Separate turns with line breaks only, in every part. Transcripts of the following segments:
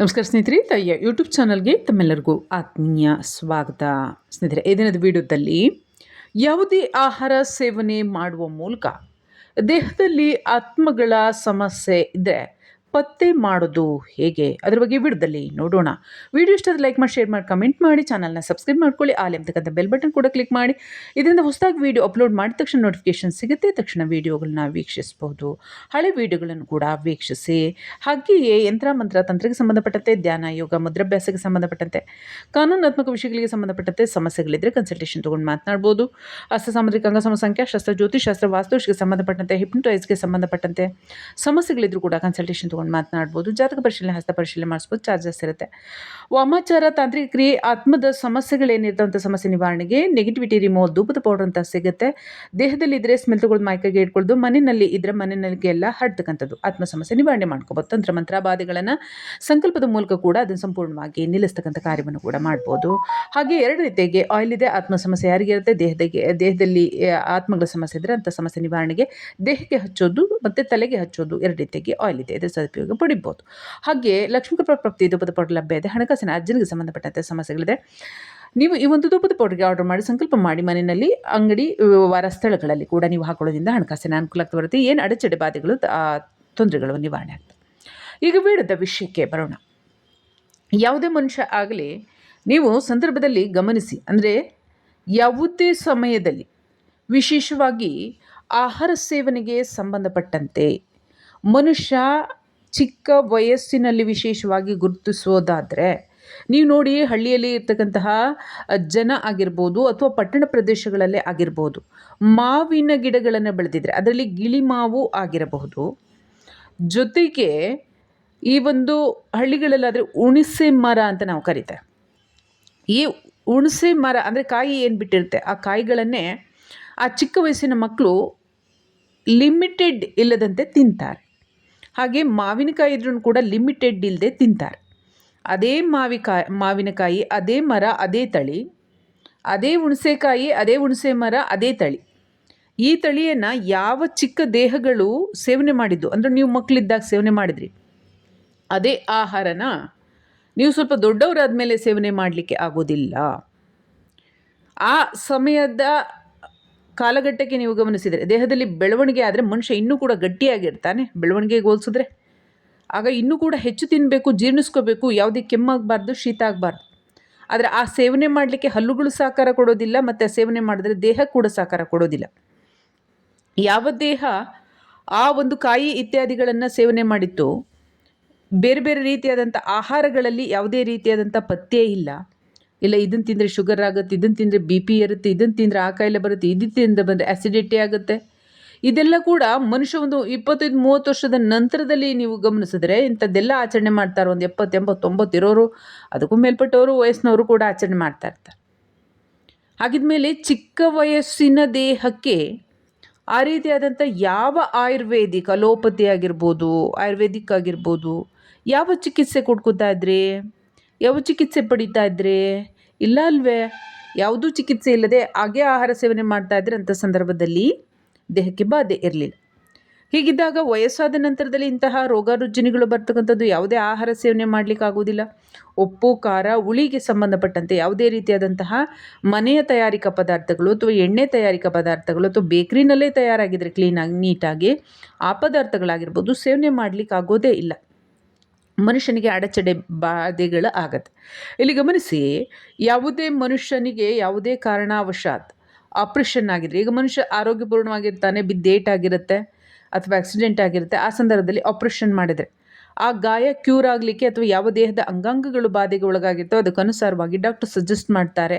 ನಮಸ್ಕಾರ ಸ್ನೇಹಿತರೆ ತಾಯಿಯ ಯೂಟ್ಯೂಬ್ ಚಾನಲ್ಗೆ ತಮ್ಮೆಲ್ಲರಿಗೂ ಆತ್ಮೀಯ ಸ್ವಾಗತ. ಸ್ನೇಹಿತರೆ ದಿನದ ವಿಡಿಯೋದಲ್ಲಿ ಯಾವುದೇ ಆಹಾರ ಸೇವನೆ ಮಾಡುವ ಮೂಲಕ ದೇಹದಲ್ಲಿ ಆತ್ಮಗಳ ಸಮಸ್ಯೆ ಇದ್ದರೆ ಪತ್ತೆ ಮಾಡೋದು ಹೇಗೆ? ಅದ್ರ ಬಗ್ಗೆ ವಿಡಿಯೋದಲ್ಲಿ ನೋಡೋಣ. ವಿಡಿಯೋ ಇಷ್ಟ ಲೈಕ್ ಮಾಡಿ ಶೇರ್ ಮಾಡಿ ಕಮೆಂಟ್ ಮಾಡಿ ಚಾನಲ್ನ ಸಬ್ಸ್ಕ್ರೈಬ್ ಮಾಡ್ಕೊಳ್ಳಿ ಆಲ್ ಅಂತಕ್ಕಂಥ ಬೆಲ್ ಬಟನ್ ಕೂಡ ಕ್ಲಿಕ್ ಮಾಡಿ. ಇದರಿಂದ ಹೊಸದಾಗಿ ವಿಡಿಯೋ ಅಪ್ಲೋಡ್ ಮಾಡಿದ ತಕ್ಷಣ ನೋಟಿಫಿಕೇಶನ್ ಸಿಗುತ್ತೆ, ತಕ್ಷಣ ವೀಡಿಯೋಗಳನ್ನ ವೀಕ್ಷಿಸ್ಬೋದು. ಹಳೆ ವಿಡಿಯೋಗಳನ್ನು ಕೂಡ ವೀಕ್ಷಿಸಿ. ಹಾಗೆಯೇ ಯಂತ್ರ, ಮಂತ್ರ, ತಂತ್ರಕ್ಕೆ ಸಂಬಂಧಪಟ್ಟಂತೆ ಧ್ಯಾನ, ಯೋಗ, ಮುದ್ರಾಭ್ಯಾಸಕ್ಕೆ ಸಂಬಂಧಪಟ್ಟಂತೆ, ಕಾನೂನಾತ್ಮಕ ವಿಷಯಗಳಿಗೆ ಸಂಬಂಧಪಟ್ಟಂತೆ ಸಮಸ್ಯೆಗಳಿದ್ದರೆ ಕನ್ಸಲ್ಟೇಷನ್ ತೊಗೊಂಡು ಮಾತನಾಡ್ಬೋದು. ಅಸ್ತ ಸಾಮುದ್ರಿಕ ಅಂಗಸಮ ಸಂಖ್ಯಾ, ಶಾಸ್ತ್ರ ಜ್ಯೋತಿಷಾಸ್ತ್ರ ವಾಸ್ತುಶಿಗೆ ಸಂಬಂಧಪಟ್ಟಂತೆ ಹಿಪ್ನೋಟೈಸ್ಗೆ ಸಂಬಂಧಪಟ್ಟಂತೆ ಸಮಸ್ಯೆಗಳಿದ್ರೂ ಕೂಡ ಕನ್ಸಲ್ಟೇಷನ್ ತೊಗೊಂಡು ಮಾತನಾಡ್ಬೋದು. ಜಾತಕ ಪರಿಶೀಲನೆ, ಹಸ್ತ ಪರಿಶೀಲನೆ ಮಾಡಿಸ್ಬೋದು. ಚಾರ್ಜಸ್ ಇರುತ್ತೆ. ವಾಮಾಚಾರ, ತಾಂತ್ರಿಕ ಕ್ರಿಯೆ, ಆತ್ಮದ ಸಮಸ್ಯೆಗಳೇನಿರ್ತಂಥ ಸಮಸ್ಯೆ ನಿವಾರಣೆಗೆ ನೆಗೆಟಿವಿಟಿ ರಿಮೋವ್ ಧೂಪದ ಪೌಡರ್ ಅಂತ ಸಿಗುತ್ತೆ. ದೇಹದಲ್ಲಿ ಇದ್ರೆ ಸ್ಮೆಲ್ ತಗೊಳ್ಳೋದು ಮೈಕೈಗೆ ಇಟ್ಕೊಳ್ಳೋದು ಮನೆಯಲ್ಲಿ ಇದ್ರೆ ಮನೆಯಲ್ಲಿಗೆಲ್ಲ ಹರಡ್ತಕ್ಕಂಥದ್ದು. ಆತ್ಮ ಸಮಸ್ಯೆ ನಿವಾರಣೆ ಮಾಡ್ಕೋಬೋದು. ತಂತ್ರ ಮಂತ್ರ ಬಾಧೆಗಳನ್ನು ಸಂಕಲ್ಪದ ಮೂಲಕ ಕೂಡ ಅದನ್ನು ಸಂಪೂರ್ಣವಾಗಿ ನಿಲ್ಲಿಸ್ತಕ್ಕಂಥ ಕಾರ್ಯವನ್ನು ಕೂಡ ಮಾಡ್ಬೋದು. ಹಾಗೆ ಎರಡು ರೀತಿಯಾಗಿ ಆಯಿಲ್ ಇದೆ, ಆತ್ಮ ಸಮಸ್ಯೆ ಯಾರಿಗೆ ಇರುತ್ತೆ? ದೇಹದಾಗೆ, ದೇಹದಲ್ಲಿ ಆತ್ಮಗಳ ಸಮಸ್ಯೆ ಇದ್ದರೆ ಅಂಥ ಸಮಸ್ಯೆ ನಿವಾರಣೆಗೆ ದೇಹಕ್ಕೆ ಹಚ್ಚೋದು ಮತ್ತು ತಲೆಗೆ ಹಚ್ಚೋದು ಎರಡು ರೀತಿಯಾಗಿ ಆಯಿಲ್ ಇದೆ. ಇದರ ಸದುಪಯೋಗ ಪಡಿಬೋದು ಹಾಗೆ ಲಕ್ಷ್ಮೀಕೃಪ ಪ್ರಾಪ್ತಿ ಧೂಪದ ಪೌಡರ್ ಲಭ್ಯ ಇದೆ. ಹಣಕಾಸಿನ ಅರ್ಜನಿಗೆ ಸಂಬಂಧಪಟ್ಟಂತೆ ಸಮಸ್ಯೆಗಳಿದೆ. ನೀವು ಈ ಒಂದು ಧೂಪದ ಪೌಡರ್ಗೆ ಆರ್ಡರ್ ಮಾಡಿ ಸಂಕಲ್ಪ ಮಾಡಿ ಮನೆಯಲ್ಲಿ ಅಂಗಡಿ ವ್ಯವಹಾರ ಸ್ಥಳಗಳಲ್ಲಿ ಕೂಡ ನೀವು ಹಾಕೊಳ್ಳೋದ್ರಿಂದ ಹಣಕಾಸಿನ ಅನುಕೂಲ ಆಗ್ತಾ ಬರುತ್ತೆ. ಏನು ಅಡೆಚಡೆ ಬಾಧೆಗಳು ತೊಂದರೆಗಳು ನಿವಾರಣೆ ಆಗ್ತದೆ. ಈಗ ಬೇಡದ ವಿಷಯಕ್ಕೆ ಬರೋಣ. ಯಾವುದೇ ಮನುಷ್ಯ ಆಗಲಿ ನೀವು ಸಂದರ್ಭದಲ್ಲಿ ಗಮನಿಸಿ, ಅಂದರೆ ಯಾವುದೇ ಸಮಯದಲ್ಲಿ ವಿಶೇಷವಾಗಿ ಆಹಾರ ಸೇವನೆಗೆ ಸಂಬಂಧಪಟ್ಟಂತೆ ಮನುಷ್ಯ ಚಿಕ್ಕ ವಯಸ್ಸಿನಲ್ಲಿ ವಿಶೇಷವಾಗಿ ಗುರುತಿಸೋದಾದರೆ ನೀವು ನೋಡಿ ಹಳ್ಳಿಯಲ್ಲಿ ಇರ್ತಕ್ಕಂತಹ ಜನ ಆಗಿರ್ಬೋದು ಅಥವಾ ಪಟ್ಟಣ ಪ್ರದೇಶಗಳಲ್ಲೇ ಆಗಿರ್ಬೋದು, ಮಾವಿನ ಗಿಡಗಳನ್ನು ಬೆಳೆದಿದ್ರೆ, ಅದರಲ್ಲಿ ಗಿಳಿ ಮಾವು ಆಗಿರಬಹುದು. ಜೊತೆಗೆ ಈ ಒಂದು ಹಳ್ಳಿಗಳಲ್ಲಾದರೆ ಹುಣಸೆ ಮರ ಅಂತ ನಾವು ಕರಿತೇವೆ. ಈ ಹುಣಸೆ ಮರ ಅಂದರೆ ಕಾಯಿ ಏನು ಬಿಟ್ಟಿರುತ್ತೆ? ಆ ಕಾಯಿಗಳನ್ನೇ ಆ ಚಿಕ್ಕ ವಯಸ್ಸಿನ ಮಕ್ಕಳು ಲಿಮಿಟೆಡ್ ಇಲ್ಲದಂತೆ ತಿಂತಾರೆ. ಹಾಗೆ ಮಾವಿನಕಾಯಿ ಇದ್ರೂ ಕೂಡ ಲಿಮಿಟೆಡ್ ಇಲ್ಲದೆ ತಿಂತಾರೆ. ಅದೇ ಮಾವಿಕಾಯಿ, ಮಾವಿನಕಾಯಿ, ಅದೇ ಮರ, ಅದೇ ತಳಿ, ಅದೇ ಹುಣಸೆಕಾಯಿ, ಅದೇ ಹುಣಸೆ ಮರ, ಅದೇ ತಳಿ. ಈ ತಳಿಯನ್ನು ಯಾವ ಚಿಕ್ಕ ದೇಹಗಳು ಸೇವನೆ ಮಾಡಿದ್ದು? ಅಂದರೆ ನೀವು ಮಕ್ಕಳಿದ್ದಾಗ ಸೇವನೆ ಮಾಡಿದ್ರಿ. ಅದೇ ಆಹಾರನ ನೀವು ಸ್ವಲ್ಪ ದೊಡ್ಡವರಾದ ಮೇಲೆ ಸೇವನೆ ಮಾಡಲಿಕ್ಕೆ ಆಗೋದಿಲ್ಲ. ಆ ಸಮಯದ ಕಾಲಘಟ್ಟಕ್ಕೆ ನೀವು ಗಮನಿಸಿದರೆ, ದೇಹದಲ್ಲಿ ಬೆಳವಣಿಗೆ ಆದರೆ ಮನುಷ್ಯ ಇನ್ನೂ ಕೂಡ ಗಟ್ಟಿಯಾಗಿರ್ತಾನೆ ಬೆಳವಣಿಗೆಗೆ ಹೋಲಿಸಿದ್ರೆ ಆಗ ಇನ್ನೂ ಕೂಡ ಹೆಚ್ಚು ತಿನ್ನಬೇಕು ಜೀರ್ಣಿಸ್ಕೋಬೇಕು, ಯಾವುದೇ ಕೆಮ್ಮಾಗಬಾರ್ದು, ಶೀತ ಆಗಬಾರ್ದು. ಆದರೆ ಆ ಸೇವನೆ ಮಾಡಲಿಕ್ಕೆ ಹಲ್ಲುಗಳು ಸಾಕಾರ ಕೊಡೋದಿಲ್ಲ, ಮತ್ತು ಸೇವನೆ ಮಾಡಿದ್ರೆ ದೇಹ ಕೂಡ ಸಾಕಾರ ಕೊಡೋದಿಲ್ಲ. ಯಾವ ದೇಹ ಆ ಒಂದು ಕಾಯಿ ಇತ್ಯಾದಿಗಳನ್ನು ಸೇವನೆ ಮಾಡಿತ್ತು, ಬೇರೆ ಬೇರೆ ರೀತಿಯಾದಂಥ ಆಹಾರಗಳಲ್ಲಿ ಯಾವುದೇ ರೀತಿಯಾದಂಥ ಪಥ್ಯ ಇಲ್ಲ. ಇಲ್ಲ ಇದನ್ನು ತಿಂದರೆ ಶುಗರ್ ಆಗುತ್ತೆ ಇದನ್ನು ತಿಂದರೆ ಬಿ ಪಿ ಇರುತ್ತೆ ಇದನ್ನು ತಿಂದರೆ ಆ ಕಾಯಿಲೆ ಬರುತ್ತೆ ಇದನ್ನು ತಿಂದ ಬಂದರೆ ಆ್ಯಸಿಡಿಟಿ ಆಗುತ್ತೆ. ಇದೆಲ್ಲ ಕೂಡ ಮನುಷ್ಯ ಒಂದು ಇಪ್ಪತ್ತೈದು, ಮೂವತ್ತು ವರ್ಷದ ನಂತರದಲ್ಲಿ ನೀವು ಗಮನಿಸಿದ್ರೆ ಇಂಥದ್ದೆಲ್ಲ ಆಚರಣೆ ಮಾಡ್ತಾರೆ ಒಂದು ಎಪ್ಪತ್ತು ಎಂಬತ್ತು ತೊಂಬತ್ತು ಇರೋರು, ಅದಕ್ಕೂ ಮೇಲ್ಪಟ್ಟವರು, ವಯಸ್ಸಿನವರು ಕೂಡ ಆಚರಣೆ ಮಾಡ್ತಾ ಇರ್ತಾರೆ. ಹಾಗಿದ್ಮೇಲೆ ಚಿಕ್ಕ ವಯಸ್ಸಿನ ದೇಹಕ್ಕೆ ಆ ರೀತಿಯಾದಂಥ ಯಾವ ಆಯುರ್ವೇದಿಕ್ ಅಲೋಪತಿ ಆಗಿರ್ಬೋದು, ಆಯುರ್ವೇದಿಕ್ ಆಗಿರ್ಬೋದು, ಯಾವ ಚಿಕಿತ್ಸೆ ಕೊಡ್ಕೋತಾ ಇದ್ರಿ? ಯಾವ ಚಿಕಿತ್ಸೆ ಪಡೀತಾ ಇದ್ರಿ? ಇಲ್ಲ ಅಲ್ವೇ? ಯಾವುದೂ ಚಿಕಿತ್ಸೆ ಇಲ್ಲದೆ ಹಾಗೆ ಆಹಾರ ಸೇವನೆ ಮಾಡ್ತಾ ಇದ್ರೆ ಅಂಥ ಸಂದರ್ಭದಲ್ಲಿ ದೇಹಕ್ಕೆ ಬಾಧೆ ಇರಲಿಲ್ಲ. ಹೀಗಿದ್ದಾಗ ವಯಸ್ಸಾದ ನಂತರದಲ್ಲಿ ಇಂತಹ ರೋಗ ರುಜಿನಿಗಳು ಬರ್ತಕ್ಕಂಥದ್ದು ಯಾವುದೇ ಆಹಾರ ಸೇವನೆ ಮಾಡಲಿಕ್ಕೆ ಆಗೋದಿಲ್ಲ ಉಪ್ಪು, ಖಾರ ಉಳಿಗೆ ಸಂಬಂಧಪಟ್ಟಂತೆ ಯಾವುದೇ ರೀತಿಯಾದಂತಹ ಮನೆಯ ತಯಾರಿಕಾ ಪದಾರ್ಥಗಳು ಅಥವಾ ಎಣ್ಣೆ ತಯಾರಿಕಾ ಪದಾರ್ಥಗಳು ಅಥವಾ ಬೇಕ್ರಿನಲ್ಲೇ ತಯಾರಾಗಿದ್ದರೆ ಕ್ಲೀನಾಗಿ ನೀಟಾಗಿ ಆ ಪದಾರ್ಥಗಳಾಗಿರ್ಬೋದು ಸೇವನೆ ಮಾಡಲಿಕ್ಕೆ ಆಗೋದೇ ಇಲ್ಲ. ಮನುಷ್ಯನಿಗೆ ಅಡಚಣೆ ಬಾಧೆಗಳು ಆಗತ್ತೆ. ಇಲ್ಲಿ ಗಮನಿಸಿ, ಯಾವುದೇ ಮನುಷ್ಯನಿಗೆ ಯಾವುದೇ ಕಾರಣವಶಾತ್ ಆಪ್ರೇಷನ್ ಆಗಿದ್ರೆ, ಈಗ ಮನುಷ್ಯ ಆರೋಗ್ಯಪೂರ್ಣವಾಗಿರ್ತಾನೆ ಬಿದ್ದೇಟಾಗಿರುತ್ತೆ ಅಥವಾ ಆಕ್ಸಿಡೆಂಟ್ ಆಗಿರುತ್ತೆ, ಆ ಸಂದರ್ಭದಲ್ಲಿ ಆಪ್ರೇಷನ್ ಮಾಡಿದರೆ, ಆ ಗಾಯ ಕ್ಯೂರ್ ಆಗಲಿಕ್ಕೆ ಅಥವಾ ಯಾವ ದೇಹದ ಅಂಗಾಂಗಗಳು ಬಾಧೆಗೆ ಒಳಗಾಗಿರ್ತೋ ಅದಕ್ಕನುಸಾರವಾಗಿ ಡಾಕ್ಟರ್ ಸಜೆಸ್ಟ್ ಮಾಡ್ತಾರೆ.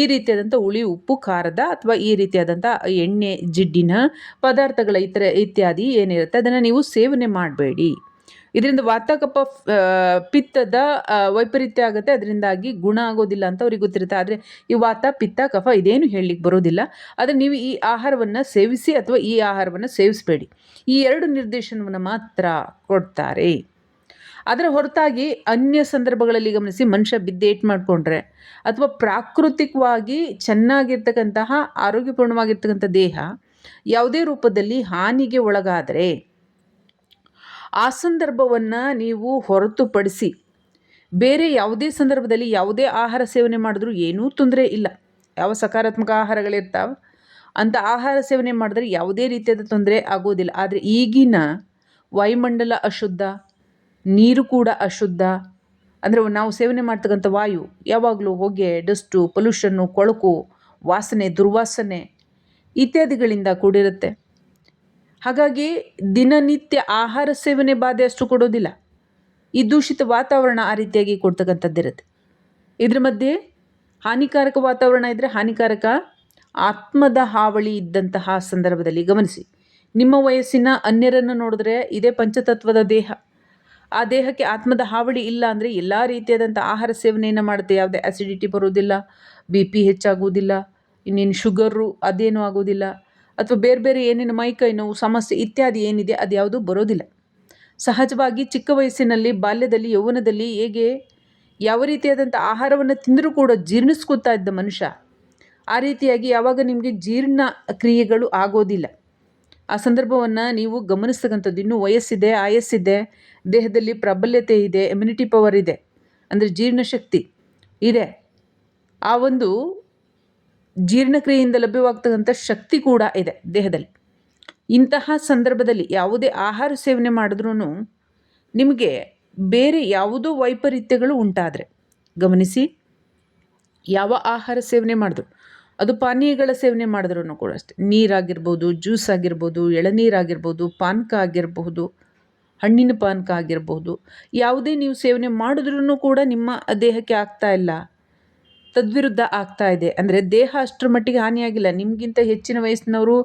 ಈ ರೀತಿಯಾದಂಥ ಹುಳಿ, ಉಪ್ಪು, ಖಾರದ ಅಥವಾ ಈ ರೀತಿಯಾದಂಥ ಎಣ್ಣೆ, ಜಿಡ್ಡಿನ ಪದಾರ್ಥಗಳ ಇತರ ಇತ್ಯಾದಿ ಏನಿರುತ್ತೆ, ಅದನ್ನು ನೀವು ಸೇವನೆ ಮಾಡಬೇಡಿ. ಇದರಿಂದ ವಾತ ಕಫ ಪಿತ್ತದ ವೈಪರೀತ್ಯ ಆಗುತ್ತೆ. ಅದರಿಂದಾಗಿ ಗುಣ ಆಗೋದಿಲ್ಲ ಅಂತ ಅವ್ರಿಗೆ ಗೊತ್ತಿರುತ್ತೆ. ಆದರೆ ಈ ವಾತ, ಪಿತ್ತ, ಕಫ ಇದೇನು ಹೇಳಲಿಕ್ಕೆ ಬರೋದಿಲ್ಲ. ಆದರೆ ನೀವು ಈ ಆಹಾರವನ್ನು ಸೇವಿಸಿ ಅಥವಾ ಈ ಆಹಾರವನ್ನು ಸೇವಿಸಬೇಡಿ. ಈ ಎರಡು ನಿರ್ದೇಶನವನ್ನು ಮಾತ್ರ ಕೊಡ್ತಾರೆ. ಅದರ ಹೊರತಾಗಿ ಅನ್ಯ ಸಂದರ್ಭಗಳಲ್ಲಿ ಗಮನಿಸಿ ಮನುಷ್ಯ ಬಿದ್ದೇಟ್ ಮಾಡಿಕೊಂಡ್ರೆ ಅಥವಾ ಪ್ರಾಕೃತಿಕವಾಗಿ ಚೆನ್ನಾಗಿರ್ತಕ್ಕಂತಹ, ಆರೋಗ್ಯಪೂರ್ಣವಾಗಿರ್ತಕ್ಕಂಥ ದೇಹ ಯಾವುದೇ ರೂಪದಲ್ಲಿ ಹಾನಿಗೆ ಒಳಗಾದರೆ ಆ ಸಂದರ್ಭವನ್ನು ನೀವು ಹೊರತುಪಡಿಸಿ ಬೇರೆ ಯಾವುದೇ ಸಂದರ್ಭದಲ್ಲಿ ಯಾವುದೇ ಆಹಾರ ಸೇವನೆ ಮಾಡಿದ್ರೂ ಏನೂ ತೊಂದರೆ ಇಲ್ಲ. ಯಾವ ಸಕಾರಾತ್ಮಕ ಆಹಾರಗಳಿರ್ತಾವೆ? ಅಂಥ ಆಹಾರ ಸೇವನೆ ಮಾಡಿದ್ರೆ ಯಾವುದೇ ರೀತಿಯಾದ ತೊಂದರೆ ಆಗೋದಿಲ್ಲ. ಆದರೆ ಈಗಿನ ವಾಯುಮಂಡಲ ಅಶುದ್ಧ, ನೀರು ಕೂಡ ಅಶುದ್ಧ. ಅಂದರೆ ನಾವು ಸೇವನೆ ಮಾಡ್ತಕ್ಕಂಥ ವಾಯು ಯಾವಾಗಲೂ ಹೊಗೆ, ಡಸ್ಟು, ಪೊಲ್ಯೂಷನ್ನು, ಕೊಳಕು, ವಾಸನೆ, ದುರ್ವಾಸನೆ ಇತ್ಯಾದಿಗಳಿಂದ ಕೂಡಿರುತ್ತೆ. ಹಾಗಾಗಿ ದಿನನಿತ್ಯ ಆಹಾರ ಸೇವನೆ ಬಾಧೆ ಅಷ್ಟು ಕೊಡೋದಿಲ್ಲ. ಈ ದೂಷಿತ ವಾತಾವರಣ ಆ ರೀತಿಯಾಗಿ ಕೊಡ್ತಕ್ಕಂಥದ್ದಿರುತ್ತೆ. ಇದ್ರ ಮಧ್ಯೆ ಹಾನಿಕಾರಕ ವಾತಾವರಣ ಇದ್ದರೆ ಹಾನಿಕಾರಕ ಆತ್ಮದ ಹಾವಳಿ ಇದ್ದಂತಹ ಸಂದರ್ಭದಲ್ಲಿ ಗಮನಿಸಿ. ನಿಮ್ಮ ವಯಸ್ಸಿನ ಅನ್ಯರನ್ನು ನೋಡಿದ್ರೆ ಇದೇ ಪಂಚತತ್ವದ ದೇಹ. ಆ ದೇಹಕ್ಕೆ ಆತ್ಮದ ಹಾವಳಿ ಇಲ್ಲ ಅಂದರೆ ಎಲ್ಲ ರೀತಿಯಾದಂಥ ಆಹಾರ ಸೇವನೆಯನ್ನು ಮಾಡುತ್ತೆ. ಯಾವುದೇ ಆ್ಯಸಿಡಿಟಿ ಬರೋದಿಲ್ಲ ಬಿ ಪಿ ಹೆಚ್ಚಾಗುವುದಿಲ್ಲ, ಇನ್ನೇನು ಶುಗರು ಅದೇನೂ ಆಗೋದಿಲ್ಲ ಅಥವಾ ಬೇರೆ ಬೇರೆ ಏನೇನು ಮೈಕೈ ನೋವು, ಸಮಸ್ಯೆ ಇತ್ಯಾದಿ ಏನಿದೆ ಅದು ಯಾವುದೂ ಬರೋದಿಲ್ಲ. ಸಹಜವಾಗಿ ಚಿಕ್ಕ ವಯಸ್ಸಿನಲ್ಲಿ, ಬಾಲ್ಯದಲ್ಲಿ, ಯೌವನದಲ್ಲಿ ಹೇಗೆ ಯಾವ ರೀತಿಯಾದಂಥ ಆಹಾರವನ್ನು ತಿಂದರೂ ಕೂಡ ಜೀರ್ಣಿಸ್ಕೊತಾ ಇದ್ದ ಮನುಷ್ಯ, ಆ ರೀತಿಯಾಗಿ ಯಾವಾಗ ನಿಮಗೆ ಜೀರ್ಣ ಕ್ರಿಯೆಗಳು ಆಗೋದಿಲ್ಲ. ಆ ಸಂದರ್ಭವನ್ನು ನೀವು ಗಮನಿಸ್ತಕ್ಕಂಥದ್ದು ಇನ್ನೂ ವಯಸ್ಸಿದೆ, ಆಯಸ್ಸಿದೆ, ದೇಹದಲ್ಲಿ ಪ್ರಾಬಲ್ಯತೆ ಇದೆ ಇಮ್ಯುನಿಟಿ ಪವರ್ ಇದೆ, ಅಂದರೆ ಜೀರ್ಣಶಕ್ತಿ ಇದೆ. ಆ ಒಂದು ಜೀರ್ಣಕ್ರಿಯೆಯಿಂದ ಲಭ್ಯವಾಗ್ತಕ್ಕಂಥ ಶಕ್ತಿ ಕೂಡ ಇದೆ ದೇಹದಲ್ಲಿ. ಇಂತಹ ಸಂದರ್ಭದಲ್ಲಿ ಯಾವುದೇ ಆಹಾರ ಸೇವನೆ ಮಾಡಿದ್ರೂ ನಿಮಗೆ ಬೇರೆ ಯಾವುದೋ ವೈಪರೀತ್ಯಗಳು ಉಂಟಾದರೆ ಗಮನಿಸಿ, ಯಾವ ಆಹಾರ ಸೇವನೆ ಮಾಡಿದ್ರು, ಅದು ಪಾನೀಯಗಳ ಸೇವನೆ ಮಾಡಿದ್ರೂ ಕೂಡ ಅಷ್ಟೇ. ನೀರಾಗಿರ್ಬೋದು, ಜ್ಯೂಸ್ ಆಗಿರ್ಬೋದು, ಎಳನೀರಾಗಿರ್ಬೋದು, ಪಾನಕ ಆಗಿರಬಹುದು, ಹಣ್ಣಿನ ಪಾನಕ ಆಗಿರಬಹುದು ಯಾವುದೇ ನೀವು ಸೇವನೆ ಮಾಡಿದ್ರೂ ಕೂಡ ನಿಮ್ಮ ದೇಹಕ್ಕೆ ಆಗ್ತಾ ಇಲ್ಲ. ತದ್ವಿರುದ್ಧ ಆಗ್ತಾ ಇದೆ. ಅಂದರೆ ದೇಹ ಅಷ್ಟರ ಮಟ್ಟಿಗೆ ಹಾನಿಯಾಗಿಲ್ಲ. ನಿಮಗಿಂತ ಹೆಚ್ಚಿನ ವಯಸ್ಸಿನವರು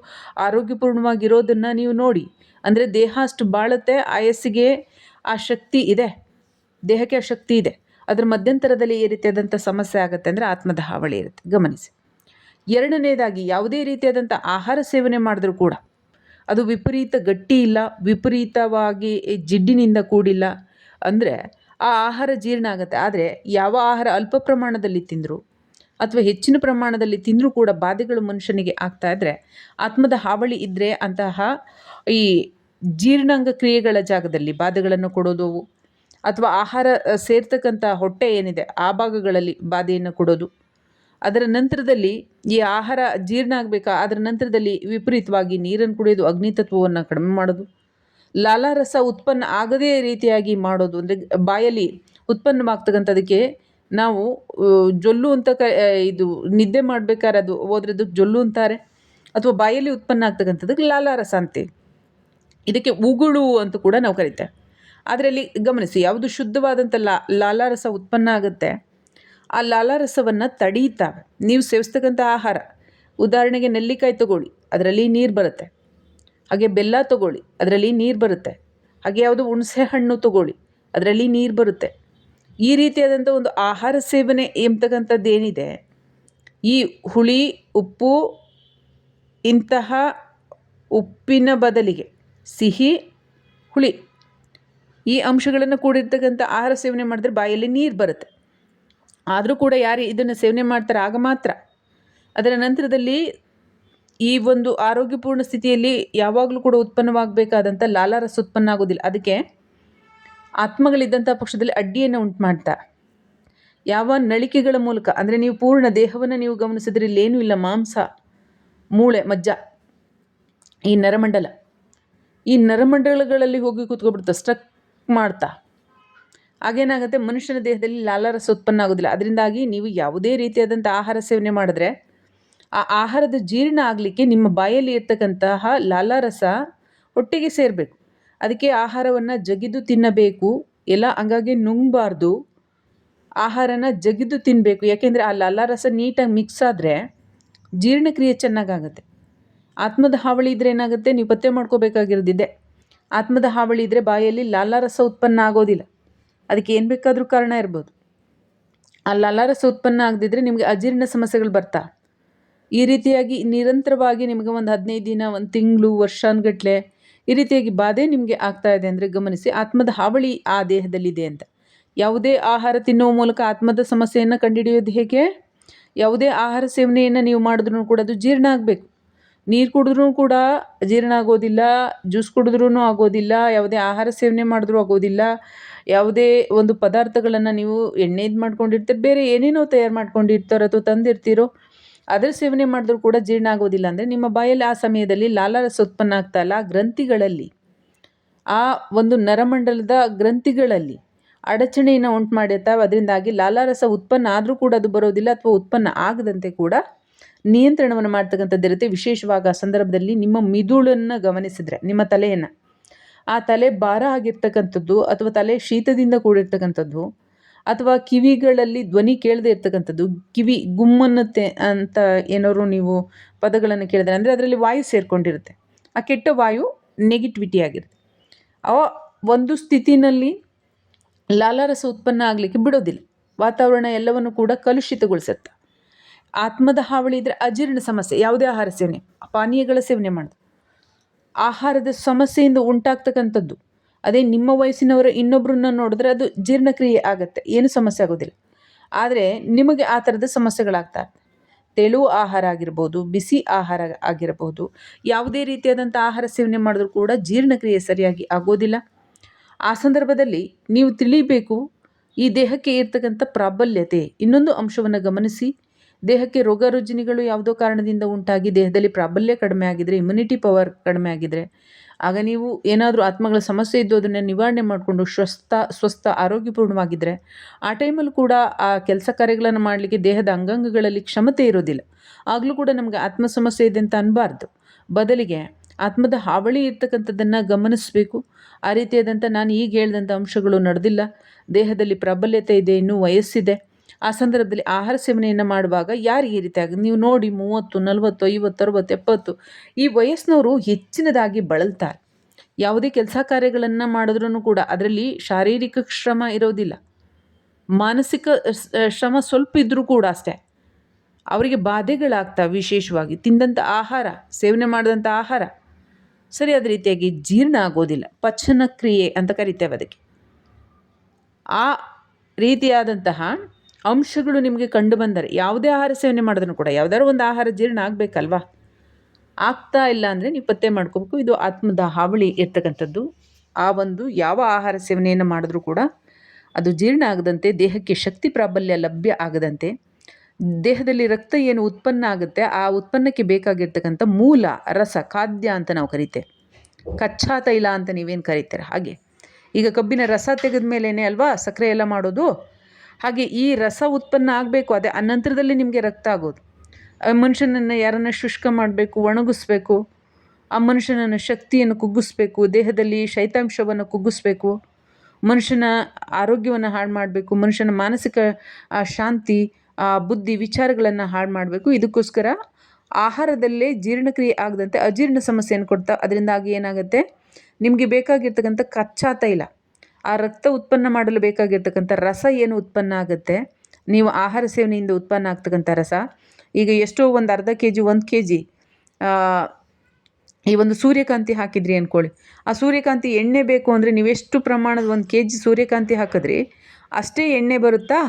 ಆರೋಗ್ಯಪೂರ್ಣವಾಗಿರೋದನ್ನು ನೀವು ನೋಡಿ. ಅಂದರೆ ದೇಹ ಅಷ್ಟು ಬಾಳುತ್ತೆ ಆಯಸ್ಸಿಗೆ ಆ ಶಕ್ತಿ ಇದೆ. ದೇಹಕ್ಕೆ ಆ ಶಕ್ತಿ ಇದೆ. ಅದರ ಮಧ್ಯಂತರದಲ್ಲಿ ಈ ರೀತಿಯಾದಂಥ ಸಮಸ್ಯೆ ಆಗುತ್ತೆ ಅಂದರೆ ಆತ್ಮದ ಹಾವಳಿ ಇರುತ್ತೆ. ಗಮನಿಸಿ. ಎರಡನೇದಾಗಿ ಯಾವುದೇ ರೀತಿಯಾದಂಥ ಆಹಾರ ಸೇವನೆ ಮಾಡಿದ್ರೂ ಕೂಡ ಅದು ವಿಪರೀತ ಗಟ್ಟಿ ಇಲ್ಲ, ವಿಪರೀತವಾಗಿ ಜಿಡ್ಡಿನಿಂದ ಕೂಡಿಲ್ಲ. ಅಂದರೆ ಆ ಆಹಾರ ಜೀರ್ಣ ಆಗುತ್ತೆ. ಆದರೆ ಯಾವ ಆಹಾರ ಅಲ್ಪ ಪ್ರಮಾಣದಲ್ಲಿ ತಿಂದರೂ ಅಥವಾ ಹೆಚ್ಚಿನ ಪ್ರಮಾಣದಲ್ಲಿ ತಿಂದರೂ ಕೂಡ ಬಾಧೆಗಳು ಮನುಷ್ಯನಿಗೆ ಆಗ್ತಾ ಇದ್ದರೆ ಆತ್ಮದ ಹಾವಳಿ ಇದ್ದರೆ ಅಂತಹ ಈ ಜೀರ್ಣಾಂಗ ಕ್ರಿಯೆಗಳ ಜಾಗದಲ್ಲಿ ಬಾಧೆಗಳನ್ನು ಕೊಡೋದು ಅಥವಾ ಆಹಾರ ಸೇರ್ತಕ್ಕಂಥ ಹೊಟ್ಟೆ ಏನಿದೆ ಆ ಭಾಗಗಳಲ್ಲಿ ಬಾಧೆಯನ್ನು ಕೊಡೋದು. ಅದರ ನಂತರದಲ್ಲಿ ಈ ಆಹಾರ ಜೀರ್ಣ ಆಗಬೇಕಾ? ಅದರ ನಂತರದಲ್ಲಿ ವಿಪರೀತವಾಗಿ ನೀರನ್ನು ಕುಡಿಯೋದು, ಅಗ್ನಿತತ್ವವನ್ನು ಕಡಿಮೆ ಮಾಡೋದು. ಲಾಲಾರಸ ಉತ್ಪನ್ನ ಆಗದೇ ರೀತಿಯಾಗಿ ಮಾಡೋದು, ಅಂದರೆ ಬಾಯಲ್ಲಿ ಉತ್ಪನ್ನವಾಗ್ತಕ್ಕಂಥದಕ್ಕೆ ನಾವು ಜೊಲ್ಲು ಅಂತ ಕ ಇದು ನಿದ್ದೆ ಮಾಡಬೇಕಾದ್ರೆ ಅದು ಹೋದ್ರೆ ಅದಕ್ಕೆ ಜೊಲ್ಲು ಅಂತಾರೆ, ಅಥವಾ ಬಾಯಲ್ಲಿ ಉತ್ಪನ್ನ ಆಗ್ತಕ್ಕಂಥದ್ದಕ್ಕೆ ಲಾಲಾರಸ ಅಂತೀವಿ ಇದಕ್ಕೆ ಉಗುಳು ಅಂತ ಕೂಡ ನಾವು ಕರಿತೇವೆ. ಅದರಲ್ಲಿ ಗಮನಿಸಿ, ಯಾವುದು ಶುದ್ಧವಾದಂಥ ಲಾ, ಲಾಲಾರಸ ಉತ್ಪನ್ನ ಆಗುತ್ತೆ, ಆ ಲಾಲಾರಸವನ್ನು ತಡೀತಾವೆ ನೀವು ಸೇವಿಸ್ತಕ್ಕಂಥ ಆಹಾರ, ಉದಾಹರಣೆಗೆ ನೆಲ್ಲಿಕಾಯಿ ತಗೊಳ್ಳಿ, ಅದರಲ್ಲಿ ನೀರು ಬರುತ್ತೆ. ಹಾಗೆ ಬೆಲ್ಲ ತಗೊಳ್ಳಿ, ಅದರಲ್ಲಿ ನೀರು ಬರುತ್ತೆ. ಹಾಗೆ ಯಾವುದು ಹುಣಸೆ ಹಣ್ಣು ತಗೊಳ್ಳಿ, ಅದರಲ್ಲಿ ನೀರು ಬರುತ್ತೆ. ಈ ರೀತಿಯಾದಂಥ ಒಂದು ಆಹಾರ ಸೇವನೆ ಎಂಬತಕ್ಕಂಥದ್ದು ಏನಿದೆ? ಈ ಹುಳಿ, ಉಪ್ಪು, ಇಂತಹ ಉಪ್ಪಿನ ಬದಲಿಗೆ ಸಿಹಿ, ಹುಳಿ, ಈ ಅಂಶಗಳನ್ನು ಕೂಡಿರ್ತಕ್ಕಂಥ ಆಹಾರ ಸೇವನೆ ಮಾಡಿದ್ರೆ ಬಾಯಲ್ಲಿ ನೀರು ಬರುತ್ತೆ. ಆದರೂ ಕೂಡ ಯಾರು ಇದನ್ನು ಸೇವನೆ ಮಾಡ್ತಾರೆ ಆಗ ಮಾತ್ರ. ಅದರ ನಂತರದಲ್ಲಿ ಈ ಒಂದು ಆರೋಗ್ಯಪೂರ್ಣ ಸ್ಥಿತಿಯಲ್ಲಿ ಯಾವಾಗಲೂ ಕೂಡ ಉತ್ಪನ್ನವಾಗಬೇಕಾದಂಥ ಲಾಲಾರಸ ಉತ್ಪನ್ನ ಆಗೋದಿಲ್ಲ. ಅದಕ್ಕೆ ಆತ್ಮಗಳಿದ್ದಂಥ ಪಕ್ಷದಲ್ಲಿ ಅಡ್ಡಿಯನ್ನು ಉಂಟು ಮಾಡ್ತಾ ಯಾವ ನಳಿಕೆಗಳ ಮೂಲಕ, ಅಂದರೆ ನೀವು ಪೂರ್ಣ ದೇಹವನ್ನು ನೀವು ಗಮನಿಸಿದ್ರೆ ಇಲ್ಲೇನೂ ಇಲ್ಲ, ಮಾಂಸ, ಮೂಳೆ, ಮಜ್ಜ, ಈ ನರಮಂಡಲ. ಈ ನರಮಂಡಲಗಳಲ್ಲಿ ಹೋಗಿ ಕೂತ್ಕೊಬಿಡ್ತಾ, ಸ್ಟ್ರಕ್ ಮಾಡ್ತಾ. ಆಗೇನಾಗುತ್ತೆ ಮನುಷ್ಯನ ದೇಹದಲ್ಲಿ ಲಾಲಾರಸ ಉತ್ಪನ್ನ ಆಗೋದಿಲ್ಲ. ಅದರಿಂದಾಗಿ ನೀವು ಯಾವುದೇ ರೀತಿಯಾದಂಥ ಆಹಾರ ಸೇವನೆ ಮಾಡಿದ್ರೆ ಆ ಆಹಾರದ ಜೀರ್ಣ ಆಗಲಿಕ್ಕೆ ನಿಮ್ಮ ಬಾಯಲ್ಲಿ ಇರ್ತಕ್ಕಂತಹ ಲಾಲಾರಸ ಹೊಟ್ಟೆಗೆ ಸೇರಬೇಕು. ಅದಕ್ಕೆ ಆಹಾರವನ್ನು ಜಗಿದು ತಿನ್ನಬೇಕು. ಎಲ್ಲ ಹಂಗಾಗಿ ನುಂಗಬಾರ್ದು. ಆಹಾರನ ಜಗಿದು ತಿನ್ನಬೇಕು ಯಾಕೆಂದರೆ ಆ ಲಾಲಾರಸ ನೀಟಾಗಿ ಮಿಕ್ಸ್ ಆದರೆ ಜೀರ್ಣಕ್ರಿಯೆ ಚೆನ್ನಾಗಾಗುತ್ತೆ. ಆತ್ಮದ ಹಾವಳಿ ಇದ್ರೆ ಏನಾಗುತ್ತೆ? ನೀವು ಪತ್ತೆ ಮಾಡ್ಕೋಬೇಕಾಗಿರೋದಿದೆ. ಆತ್ಮದ ಹಾವಳಿ ಇದ್ದರೆ ಬಾಯಲ್ಲಿ ಲಾಲಾರಸ ಉತ್ಪನ್ನ ಆಗೋದಿಲ್ಲ. ಅದಕ್ಕೆ ಏನು ಬೇಕಾದರೂ ಕಾರಣ ಇರ್ಬೋದು. ಆ ಲಾಲಾರಸ ಉತ್ಪನ್ನ ಆಗದಿದ್ದರೆ ನಿಮಗೆ ಅಜೀರ್ಣ ಸಮಸ್ಯೆಗಳು ಬರ್ತಾ. ಈ ರೀತಿಯಾಗಿ ನಿರಂತರವಾಗಿ ನಿಮಗೆ ಒಂದು ಹದಿನೈದು ದಿನ, ಒಂದು ತಿಂಗಳು, ವರ್ಷಾನುಗಟ್ಲೆ ಈ ರೀತಿಯಾಗಿ ಬಾಧೆ ನಿಮಗೆ ಆಗ್ತಾ ಇದೆ ಅಂದರೆ ಗಮನಿಸಿ, ಆತ್ಮದ ಹಾವಳಿ ಆ ದೇಹದಲ್ಲಿದೆ ಅಂತ. ಯಾವುದೇ ಆಹಾರ ತಿನ್ನುವ ಮೂಲಕ ಆತ್ಮದ ಸಮಸ್ಯೆಯನ್ನು ಕಂಡುಹಿಡಿಯೋದು ಹೇಗೆ? ಯಾವುದೇ ಆಹಾರ ಸೇವನೆಯನ್ನು ನೀವು ಮಾಡಿದ್ರೂ ಕೂಡ ಅದು ಜೀರ್ಣ ಆಗಬೇಕು. ನೀರು ಕುಡಿದ್ರೂ ಕೂಡ ಜೀರ್ಣ ಆಗೋದಿಲ್ಲ, ಜ್ಯೂಸ್ ಕುಡಿದ್ರೂ ಆಗೋದಿಲ್ಲ, ಯಾವುದೇ ಆಹಾರ ಸೇವನೆ ಮಾಡಿದ್ರೂ ಆಗೋದಿಲ್ಲ, ಯಾವುದೇ ಒಂದು ಪದಾರ್ಥಗಳನ್ನು ನೀವು ಎಣ್ಣೆದು ಮಾಡ್ಕೊಂಡಿರ್ತೀರಿ, ಬೇರೆ ಏನೇನೋ ತಯಾರು ಮಾಡ್ಕೊಂಡಿರ್ತಾರೋ ಅಥವಾ ತಂದಿರ್ತೀರೋ ಅದರ ಸೇವನೆ ಮಾಡಿದ್ರೂ ಕೂಡ ಜೀರ್ಣ ಆಗೋದಿಲ್ಲ ಅಂದರೆ ನಿಮ್ಮ ಬಾಯಲ್ಲಿ ಆ ಸಮಯದಲ್ಲಿ ಲಾಲಾರಸ ಉತ್ಪನ್ನ ಆಗ್ತಾ ಇಲ್ಲ ಗ್ರಂಥಿಗಳಲ್ಲಿ, ಆ ಒಂದು ನರಮಂಡಲದ ಗ್ರಂಥಿಗಳಲ್ಲಿ ಅಡಚಣೆಯನ್ನು ಉಂಟು ಮಾಡಿರ್ತಾವೆ. ಅದರಿಂದಾಗಿ ಲಾಲಾರಸ ಉತ್ಪನ್ನ ಆದರೂ ಕೂಡ ಅದು ಬರೋದಿಲ್ಲ ಅಥವಾ ಉತ್ಪನ್ನ ಆಗದಂತೆ ಕೂಡ ನಿಯಂತ್ರಣವನ್ನು ಮಾಡ್ತಕ್ಕಂಥದ್ದಿರುತ್ತೆ ವಿಶೇಷವಾಗಿ ಆ ಸಂದರ್ಭದಲ್ಲಿ ನಿಮ್ಮ ಮಿದುಳನ್ನು ಗಮನಿಸಿದ್ರೆ, ನಿಮ್ಮ ತಲೆಯನ್ನು, ಆ ತಲೆ ಭಾರ ಆಗಿರ್ತಕ್ಕಂಥದ್ದು ಅಥವಾ ತಲೆ ಶೀತದಿಂದ ಕೂಡಿರ್ತಕ್ಕಂಥದ್ದು ಅಥವಾ ಕಿವಿಗಳಲ್ಲಿ ಧ್ವನಿ ಕೇಳದೆ ಇರ್ತಕ್ಕಂಥದ್ದು, ಕಿವಿ ಗುಮ್ಮನ್ನುತ್ತೆ ಅಂತ ಏನಾದ್ರು ನೀವು ಪದಗಳನ್ನು ಕೇಳಿದ್ರೆ, ಅಂದರೆ ಅದರಲ್ಲಿ ವಾಯು ಸೇರಿಕೊಂಡಿರುತ್ತೆ. ಆ ಕೆಟ್ಟ ವಾಯು ನೆಗೆಟಿವಿಟಿ ಆಗಿರುತ್ತೆ. ಆ ಒಂದು ಸ್ಥಿತಿನಲ್ಲಿ ಲಾಲಾರಸ ಉತ್ಪನ್ನ ಆಗಲಿಕ್ಕೆ ಬಿಡೋದಿಲ್ಲ. ವಾತಾವರಣ ಎಲ್ಲವನ್ನು ಕೂಡ ಕಲುಷಿತಗೊಳಿಸುತ್ತೆ. ಆತ್ಮದ ಹಾವಳಿ ಇದ್ರೆ ಅಜೀರ್ಣ ಸಮಸ್ಯೆ, ಯಾವುದೇ ಆಹಾರ ಸೇವನೆ, ಪಾನೀಯಗಳ ಸೇವನೆ ಮಾಡೋದು ಆಹಾರದ ಸಮಸ್ಯೆಯಿಂದ ಉಂಟಾಗ್ತಕ್ಕಂಥದ್ದು ಅದೇ ನಿಮ್ಮ ವಯಸ್ಸಿನವರು ಇನ್ನೊಬ್ಬರನ್ನ ನೋಡಿದ್ರೆ ಅದು ಜೀರ್ಣಕ್ರಿಯೆ ಆಗುತ್ತೆ, ಏನು ಸಮಸ್ಯೆ ಆಗೋದಿಲ್ಲ. ಆದರೆ ನಿಮಗೆ ಆ ಥರದ ಸಮಸ್ಯೆಗಳಾಗ್ತಾ ತೆಳು ಆಹಾರ ಆಗಿರ್ಬೋದು, ಬಿಸಿ ಆಹಾರ ಆಗಿರಬಹುದು ಯಾವುದೇ ರೀತಿಯಾದಂಥ ಆಹಾರ ಸೇವನೆ ಮಾಡಿದ್ರೂ ಕೂಡ ಜೀರ್ಣಕ್ರಿಯೆ ಸರಿಯಾಗಿ ಆಗೋದಿಲ್ಲ. ಆ ಸಂದರ್ಭದಲ್ಲಿ ನೀವು ತಿಳಿಬೇಕು, ಈ ದೇಹಕ್ಕೆ ಇರ್ತಕ್ಕಂಥ ಪ್ರಾಬಲ್ಯತೆ ಇನ್ನೊಂದು ಅಂಶವನ್ನು ಗಮನಿಸಿ. ದೇಹಕ್ಕೆ ರೋಗ ರುಜಿನಿಗಳು ಯಾವುದೋ ಕಾರಣದಿಂದ ಉಂಟಾಗಿ ದೇಹದಲ್ಲಿ ಪ್ರಾಬಲ್ಯ ಕಡಿಮೆ ಆಗಿದರೆ ಇಮ್ಯುನಿಟಿ ಪವರ್ ಕಡಿಮೆ ಆಗಿದರೆ, ಆಗ ನೀವು ಏನಾದರೂ ಆತ್ಮಗಳ ಸಮಸ್ಯೆ ಇದ್ದು ಅದನ್ನು ನಿವಾರಣೆ ಮಾಡಿಕೊಂಡು ಸ್ವಸ್ಥ ಸ್ವಸ್ಥ ಆರೋಗ್ಯಪೂರ್ಣವಾಗಿದ್ದರೆ ಆ ಟೈಮಲ್ಲಿ ಕೂಡ ಆ ಕೆಲಸ ಕಾರ್ಯಗಳನ್ನು ಮಾಡಲಿಕ್ಕೆ ದೇಹದ ಅಂಗಾಂಗಗಳಲ್ಲಿ ಕ್ಷಮತೆ ಇರೋದಿಲ್ಲ. ಆಗಲೂ ಕೂಡ ನಮಗೆ ಆತ್ಮ ಸಮಸ್ಯೆ ಇದೆ ಅಂತ ಅನ್ನಬಾರ್ದು ಬದಲಿಗೆ ಆತ್ಮದ ಹಾವಳಿ ಇರ್ತಕ್ಕಂಥದ್ದನ್ನು ಗಮನಿಸಬೇಕು. ಆ ರೀತಿಯಾದಂಥ ನಾನು ಈಗ ಹೇಳಿದಂಥ ಅಂಶಗಳು ನಡೆದಿಲ್ಲ. ದೇಹದಲ್ಲಿ ಪ್ರಾಬಲ್ಯತೆ ಇದೆ, ಇನ್ನೂ ವಯಸ್ಸಿದೆ. ಆ ಸಂದರ್ಭದಲ್ಲಿ ಆಹಾರ ಸೇವನೆಯನ್ನು ಮಾಡುವಾಗ ಯಾರು ಈ ರೀತಿಯಾಗಿ ನೀವು ನೋಡಿ ಮೂವತ್ತು, ನಲವತ್ತು, ಐವತ್ತು, ಅರುವತ್ತು, ಎಪ್ಪತ್ತು, ಈ ವಯಸ್ಸಿನವರು ಹೆಚ್ಚಿನದಾಗಿ ಬಳಲ್ತಾರೆ. ಯಾವುದೇ ಕೆಲಸ ಕಾರ್ಯಗಳನ್ನು ಮಾಡಿದ್ರೂ ಕೂಡ ಅದರಲ್ಲಿ ಶಾರೀರಿಕ ಶ್ರಮ ಇರೋದಿಲ್ಲ. ಮಾನಸಿಕ ಶ್ರಮ ಸ್ವಲ್ಪ ಇದ್ದರೂ ಕೂಡ ಅಷ್ಟೇ. ಅವರಿಗೆ ಬಾಧೆಗಳಾಗ್ತವೆ ವಿಶೇಷವಾಗಿ. ತಿಂದಂಥ ಆಹಾರ, ಸೇವನೆ ಮಾಡಿದಂಥ ಆಹಾರ ಸರಿಯಾದ ರೀತಿಯಾಗಿ ಜೀರ್ಣ ಆಗೋದಿಲ್ಲ. ಪಚನಕ್ರಿಯೆ ಅಂತ ಕರಿತೇವೆ ಅದಕ್ಕೆ. ಆ ರೀತಿಯಾದಂತಹ ಅಂಶಗಳು ನಿಮಗೆ ಕಂಡು ಬಂದರೆ, ಯಾವುದೇ ಆಹಾರ ಸೇವನೆ ಮಾಡಿದ್ರೂ ಕೂಡ, ಯಾವುದಾದ್ರು ಒಂದು ಆಹಾರ ಜೀರ್ಣ ಆಗಬೇಕಲ್ವಾ? ಆಗ್ತಾ ಇಲ್ಲ ಅಂದರೆ ನೀವು ಪತ್ತೆ ಮಾಡ್ಕೋಬೇಕು, ಇದು ಆತ್ಮದ ಹಾವಳಿ ಇರ್ತಕ್ಕಂಥದ್ದು. ಆ ಒಂದು ಯಾವ ಆಹಾರ ಸೇವನೆಯನ್ನು ಮಾಡಿದ್ರೂ ಕೂಡ, ಅದು ಜೀರ್ಣ ಆಗದಂತೆ, ದೇಹಕ್ಕೆ ಶಕ್ತಿ ಪ್ರಾಬಲ್ಯ ಲಭ್ಯ ಆಗದಂತೆ, ದೇಹದಲ್ಲಿ ರಕ್ತ ಏನು ಉತ್ಪನ್ನ ಆಗುತ್ತೆ, ಆ ಉತ್ಪನ್ನಕ್ಕೆ ಬೇಕಾಗಿರ್ತಕ್ಕಂಥ ಮೂಲ, ರಸ, ಖಾದ್ಯ ಅಂತ ನಾವು ಕರಿತೇವೆ ಕಚ್ಚಾ ತೈಲ ಅಂತ ನೀವೇನು ಕರಿತೀರ? ಹಾಗೆ. ಈಗ ಕಬ್ಬಿನ ರಸ ತೆಗೆದ ಮೇಲೇ ಅಲ್ವಾ, ಸಕ್ಕರೆ ಎಲ್ಲ ಮಾಡೋದು? ಹಾಗೆ ಈ ರಸ ಉತ್ಪನ್ನ ಆಗಬೇಕು, ಅದೇ ಅನಂತರದಲ್ಲಿ ನಿಮಗೆ ರಕ್ತ ಆಗೋದು. ಮನುಷ್ಯನನ್ನು ಯಾರನ್ನು ಶುಷ್ಕ ಮಾಡಬೇಕು, ಒಣಗಿಸ್ಬೇಕು, ಆ ಮನುಷ್ಯನನ್ನು ಶಕ್ತಿಯನ್ನು ಕುಗ್ಗಿಸ್ಬೇಕು, ದೇಹದಲ್ಲಿ ಶೈತಾಂಶವನ್ನು ಕುಗ್ಗಿಸ್ಬೇಕು, ಮನುಷ್ಯನ ಆರೋಗ್ಯವನ್ನು ಹಾಳು ಮಾಡಬೇಕು, ಮನುಷ್ಯನ ಮಾನಸಿಕ ಶಾಂತಿ ಬುದ್ಧಿ ವಿಚಾರಗಳನ್ನು ಹಾಳು ಮಾಡಬೇಕು. ಇದಕ್ಕೋಸ್ಕರ ಆಹಾರದಲ್ಲೇ ಜೀರ್ಣಕ್ರಿಯೆ ಆಗದಂತೆ ಅಜೀರ್ಣ ಸಮಸ್ಯೆಯನ್ನು ಕೊಡ್ತಾ, ಅದರಿಂದಾಗಿ ಏನಾಗುತ್ತೆ? ನಿಮಗೆ ಬೇಕಾಗಿರ್ತಕ್ಕಂಥ ಕಚ್ಚಾ ತೈಲ ಆ ರಕ್ತ ಉತ್ಪನ್ನ ಮಾಡಲು ಬೇಕಾಗಿರ್ತಕ್ಕಂಥ ರಸ ಏನು ಉತ್ಪನ್ನ ಆಗುತ್ತೆ? ನೀವು ಆಹಾರ ಸೇವನೆಯಿಂದ ಉತ್ಪನ್ನ ಆಗ್ತಕ್ಕಂಥ ರಸ. ಈಗ ಎಷ್ಟೋ ಒಂದು ಅರ್ಧ ಕೆ ಜಿ ಒಂದು ಕೆ ಜಿ ಈ ಒಂದು ಸೂರ್ಯಕಾಂತಿ ಹಾಕಿದ್ರಿ ಅಂದ್ಕೊಳ್ಳಿ ಆ ಸೂರ್ಯಕಾಂತಿ ಎಣ್ಣೆ ಬೇಕು ಅಂದರೆ ನೀವೆಷ್ಟು ಪ್ರಮಾಣದ ಒಂದು ಕೆ ಜಿ ಸೂರ್ಯಕಾಂತಿ ಹಾಕಿದ್ರಿ? ಅಷ್ಟೇ ಎಣ್ಣೆ ಬರುತ್ತಾ?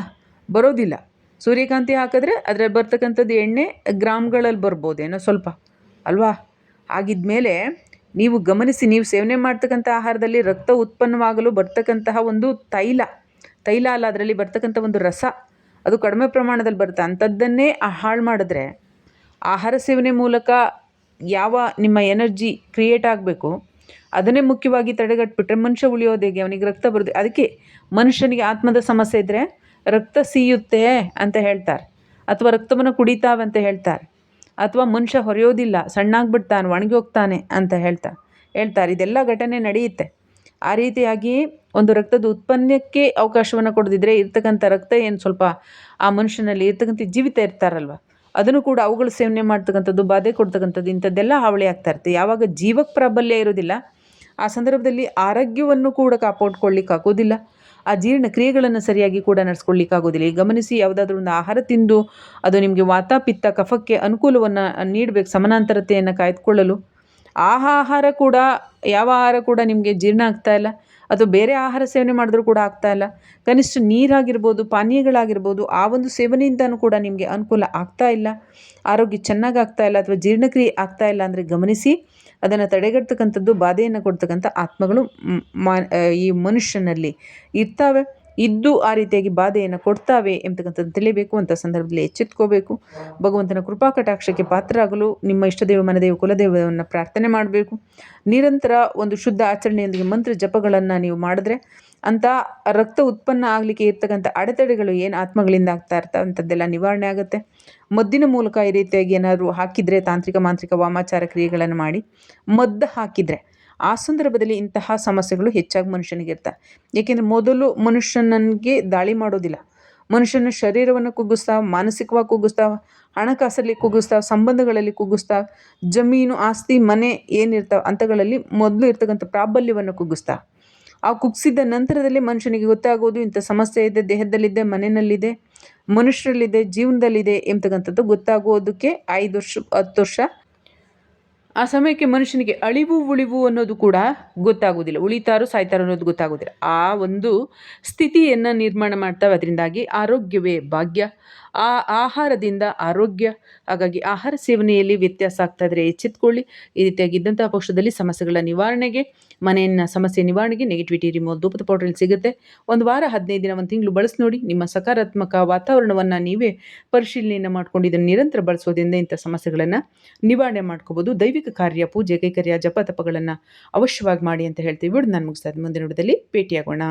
ಬರೋದಿಲ್ಲ. ಸೂರ್ಯಕಾಂತಿ ಹಾಕಿದ್ರೆ ಅದರಲ್ಲಿ ಬರ್ತಕ್ಕಂಥದ್ದು ಎಣ್ಣೆ ಗ್ರಾಮ್ಗಳಲ್ಲಿ ಬರ್ಬೋದೇನೋ ಸ್ವಲ್ಪ. ಅಲ್ವಾ? ಆಗಿದ್ಮೇಲೆ ನೀವು ಗಮನಿಸಿ, ನೀವು ಸೇವನೆ ಮಾಡ್ತಕ್ಕಂಥ ಆಹಾರದಲ್ಲಿ ರಕ್ತ ಉತ್ಪನ್ನವಾಗಲು ಬರ್ತಕ್ಕಂತಹ ಒಂದು ತೈಲ ತೈಲ ಅಲ್ಲ, ಅದರಲ್ಲಿ ಬರ್ತಕ್ಕಂಥ ಒಂದು ರಸ, ಅದು ಕಡಿಮೆ ಪ್ರಮಾಣದಲ್ಲಿ ಬರುತ್ತೆ. ಅಂಥದ್ದನ್ನೇ ಹಾಳು ಮಾಡಿದ್ರೆ ಆಹಾರ ಸೇವನೆ ಮೂಲಕ ಯಾವ ನಿಮ್ಮ ಎನರ್ಜಿ ಕ್ರಿಯೇಟ್ ಆಗಬೇಕು, ಅದನ್ನೇ ಮುಖ್ಯವಾಗಿ ತಡೆಗಟ್ಬಿಟ್ರೆ ಮನುಷ್ಯ ಉಳಿಯೋದು ಅವನಿಗೆ ರಕ್ತ ಬರುತ್ತೆ ಅದಕ್ಕೆ ಮನುಷ್ಯನಿಗೆ ಆತ್ಮದ ಸಮಸ್ಯೆ ಇದ್ದರೆ ರಕ್ತ ಸೀಯುತ್ತೆ ಅಂತ ಹೇಳ್ತಾರೆ, ಅಥವಾ ರಕ್ತವನ್ನು ಕುಡಿತಾವೆ ಅಂತ ಹೇಳ್ತಾರೆ. ಅಥವಾ ಮನುಷ್ಯ ಹೊರೆಯೋದಿಲ್ಲ, ಸಣ್ಣಾಗ್ಬಿಡ್ತಾನೆ ಒಣಗಿ ಹೋಗ್ತಾನೆ ಅಂತ ಹೇಳ್ತಾ, ಹೇಳ್ತಾರೆ. ಇದೆಲ್ಲ ಘಟನೆ ನಡೆಯುತ್ತೆ. ಆ ರೀತಿಯಾಗಿ ಒಂದು ರಕ್ತದ ಉತ್ಪನ್ನಕ್ಕೆ ಅವಕಾಶವನ್ನು ಕೊಡದಿದ್ದರೆ ಇರ್ತಕ್ಕಂಥ ರಕ್ತ ಏನು ಸ್ವಲ್ಪ ಆ ಮನುಷ್ಯನಲ್ಲಿ ಇರ್ತಕ್ಕಂಥ ಜೀವಿತ ಇರ್ತಾರಲ್ವ? ಅದನ್ನು ಕೂಡ ಅವುಗಳು ಸೇವನೆ ಮಾಡ್ತಕ್ಕಂಥದ್ದು, ಬಾಧೆ ಕೊಡ್ತಕ್ಕಂಥದ್ದು, ಇಂಥದ್ದೆಲ್ಲ ಹಾವಳಿ ಆಗ್ತಾ ಇರುತ್ತೆ. ಯಾವಾಗ ಜೀವಕ್ಕೆ ಪ್ರಾಬಲ್ಯ ಇರೋದಿಲ್ಲ, ಆ ಸಂದರ್ಭದಲ್ಲಿ ಆರೋಗ್ಯವನ್ನು ಕೂಡ ಕಾಪಾಡ್ಕೊಳ್ಳಿಕ್ಕೆ ಆಗೋದಿಲ್ಲ. ಆ ಜೀರ್ಣಕ್ರಿಯೆಗಳನ್ನು ಸರಿಯಾಗಿ ಕೂಡ ನಡೆಸ್ಕೊಳ್ಳಿಕ್ಕಾಗೋದಿಲ್ಲ ಈಗ ಗಮನಿಸಿ ಯಾವುದಾದ್ರೂ ಒಂದು ಆಹಾರ ತಿಂದು ಅದು ನಿಮಗೆ ವಾತ ಪಿತ್ತ ಕಫಕ್ಕೆ ಅನುಕೂಲವನ್ನು ನೀಡಬೇಕು, ಸಮಾನಾಂತರತೆಯನ್ನು ಕಾಯ್ದುಕೊಳ್ಳಲು. ಆಹಾರ ಕೂಡ, ಯಾವ ಆಹಾರ ಕೂಡ ನಿಮಗೆ ಜೀರ್ಣ ಆಗ್ತಾ ಇಲ್ಲ. ಅಥವಾ ಬೇರೆ ಆಹಾರ ಸೇವನೆ ಮಾಡಿದ್ರೂ ಕೂಡ ಆಗ್ತಾ ಇಲ್ಲ. ಕನಿಷ್ಠ ನೀರಾಗಿರ್ಬೋದು, ಪಾನೀಯಗಳಾಗಿರ್ಬೋದು, ಆ ಒಂದು ಸೇವನೆಯಿಂದನೂ ಕೂಡ ನಿಮಗೆ ಅನುಕೂಲ ಆಗ್ತಾ ಇಲ್ಲ. ಆರೋಗ್ಯ ಚೆನ್ನಾಗಿ ಆಗ್ತಾ ಇಲ್ಲ ಅಥವಾ ಜೀರ್ಣಕ್ರಿಯೆ ಆಗ್ತಾ ಇಲ್ಲ ಅಂದರೆ ಗಮನಿಸಿ. ಅದನ್ನು ತಡೆಗಟ್ಟತಕ್ಕಂಥದ್ದು, ಬಾಧೆಯನ್ನು ಕೊಡ್ತಕ್ಕಂಥ ಆತ್ಮಗಳು ಈ ಮನುಷ್ಯನಲ್ಲಿ ಇರ್ತಾವೆ. ಇದ್ದು ಆ ರೀತಿಯಾಗಿ ಬಾಧೆಯನ್ನು ಕೊಡ್ತಾವೆ ಎಂಬತಕ್ಕಂಥದ್ದು ತಿಳಿಬೇಕು, ಅಂತ ಸಂದರ್ಭದಲ್ಲಿ ಎಚ್ಚೆತ್ಕೋಬೇಕು. ಭಗವಂತನ ಕೃಪಾ ಕಟಾಕ್ಷಕ್ಕೆ ಪಾತ್ರರಾಗಲು ನಿಮ್ಮ ಇಷ್ಟದೇವ, ಮನದೇವ ಕುಲದೇವವನ್ನು ಪ್ರಾರ್ಥನೆ ಮಾಡಬೇಕು. ನಿರಂತರ ಒಂದು ಶುದ್ಧ ಆಚರಣೆಯೊಂದಿಗೆ ಮಂತ್ರ ಜಪಗಳನ್ನು ನೀವು ಮಾಡಿದ್ರೆ ಅಂತ ರಕ್ತ ಉತ್ಪನ್ನ ಆಗಲಿಕ್ಕೆ ಇರ್ತಕ್ಕಂಥ ಅಡೆತಡೆಗಳು ಏನು ಆತ್ಮಗಳಿಂದ ಆಗ್ತಾ ಇರ್ತವೆ ಅಂಥದ್ದೆಲ್ಲ ನಿವಾರಣೆ ಆಗುತ್ತೆ. ಮದ್ದಿನ ಮೂಲಕ ಈ ರೀತಿಯಾಗಿ ಏನಾದರೂ ಹಾಕಿದರೆ ತಾಂತ್ರಿಕ, ಮಾಂತ್ರಿಕ ವಾಮಾಚಾರ ಕ್ರಿಯೆಗಳನ್ನು ಮಾಡಿ, ಮದ್ದು ಹಾಕಿದರೆ ಆ ಸಂದರ್ಭದಲ್ಲಿ ಇಂತಹ ಸಮಸ್ಯೆಗಳು ಹೆಚ್ಚಾಗಿ ಮನುಷ್ಯನಿಗೆ ಇರ್ತವೆ ಏಕೆಂದರೆ ಮೊದಲು ಮನುಷ್ಯನಿಗೆ ದಾಳಿ ಮಾಡೋದಿಲ್ಲ. ಮನುಷ್ಯನ ಶರೀರವನ್ನು ಕುಗ್ಗಿಸ್ತಾವ ಮಾನಸಿಕವಾಗಿ ಕುಗ್ಗಿಸ್ತಾವ ಹಣಕಾಸಲ್ಲಿ ಕುಗ್ಗಿಸ್ತಾವ ಸಂಬಂಧಗಳಲ್ಲಿ ಕುಗ್ಗಿಸ್ತಾವ ಜಮೀನು, ಆಸ್ತಿ, ಮನೆ ಏನಿರ್ತಾವ ಅಂಥಗಳಲ್ಲಿ ಮೊದಲು ಇರ್ತಕ್ಕಂಥ ಪ್ರಾಬಲ್ಯವನ್ನು ಕುಗ್ಗಿಸ್ತಾವ ಆ ಕುಗ್ಸಿದ ನಂತರದಲ್ಲಿ ಮನುಷ್ಯನಿಗೆ ಗೊತ್ತಾಗೋದು, ಇಂಥ ಸಮಸ್ಯೆ ಇದೆ, ದೇಹದಲ್ಲಿದೆ, ಮನೆಯಲ್ಲಿದೆ, ಮನುಷ್ಯರಲ್ಲಿದೆ, ಜೀವನದಲ್ಲಿದೆ ಎಂಬತಕ್ಕಂಥದ್ದು ಗೊತ್ತಾಗೋದಕ್ಕೆ ಐದು ವರ್ಷ, ಹತ್ತು ವರ್ಷ ಆ ಸಮಯಕ್ಕೆ ಮನುಷ್ಯನಿಗೆ ಅಳಿವು, ಉಳಿವು ಅನ್ನೋದು ಕೂಡ ಗೊತ್ತಾಗೋದಿಲ್ಲ ಉಳಿತಾರೋ, ಸಾಯ್ತಾರೋ ಅನ್ನೋದು ಗೊತ್ತಾಗೋದಿಲ್ಲ ಆ ಒಂದು ಸ್ಥಿತಿಯನ್ನು ನಿರ್ಮಾಣ ಮಾಡ್ತಾವೆ. ಅದರಿಂದಾಗಿ ಆರೋಗ್ಯವೇ ಭಾಗ್ಯ. ಆ ಆಹಾರದಿಂದ ಆರೋಗ್ಯ. ಹಾಗಾಗಿ ಆಹಾರ ಸೇವನೆಯಲ್ಲಿ ವ್ಯತ್ಯಾಸ ಆಗ್ತಾ ಇದ್ರೆ ಎಚ್ಚೆತ್ಕೊಳ್ಳಿ. ಈ ರೀತಿಯಾಗಿ ಇದ್ದಂತಹ ಪಕ್ಷದಲ್ಲಿ ಸಮಸ್ಯೆಗಳ ನಿವಾರಣೆಗೆ, ಮನೆಯನ್ನ ಸಮಸ್ಯೆ ನಿವಾರಣೆಗೆ ನೆಗೆಟಿವಿಟಿ ರಿಮೋಲ್ ಧೂಪದ ಪೌಡ್ರಲ್ಲಿ ಸಿಗುತ್ತೆ. ಒಂದು ವಾರ, ಹದಿನೈದು ದಿನ ಒಂದು ತಿಂಗಳು ಬಳಸಿ ನೋಡಿ. ನಿಮ್ಮ ಸಕಾರಾತ್ಮಕ ವಾತಾವರಣವನ್ನು ನೀವೇ ಪರಿಶೀಲನೆಯನ್ನು ಮಾಡ್ಕೊಂಡು ಇದನ್ನು ನಿರಂತರ ಬಳಸೋದ್ರಿಂದ ಇಂಥ ಸಮಸ್ಯೆಗಳನ್ನು ನಿವಾರಣೆ ಮಾಡ್ಕೋಬೋದು. ದೈವಿಕ ಕಾರ್ಯ, ಪೂಜೆ, ಕೈಕರ್ಯ ಜಪ ತಪಗಳನ್ನು ಅವಶ್ಯವಾಗಿ ಮಾಡಿ ಅಂತ ಹೇಳ್ತೀವಿ. ಬಿಡು ನಾನು ಮುಗಿಸ್ತಾ ಮುಂದಿನ ವಿಡಿಯೋದಲ್ಲಿ ಭೇಟಿಯಾಗೋಣ.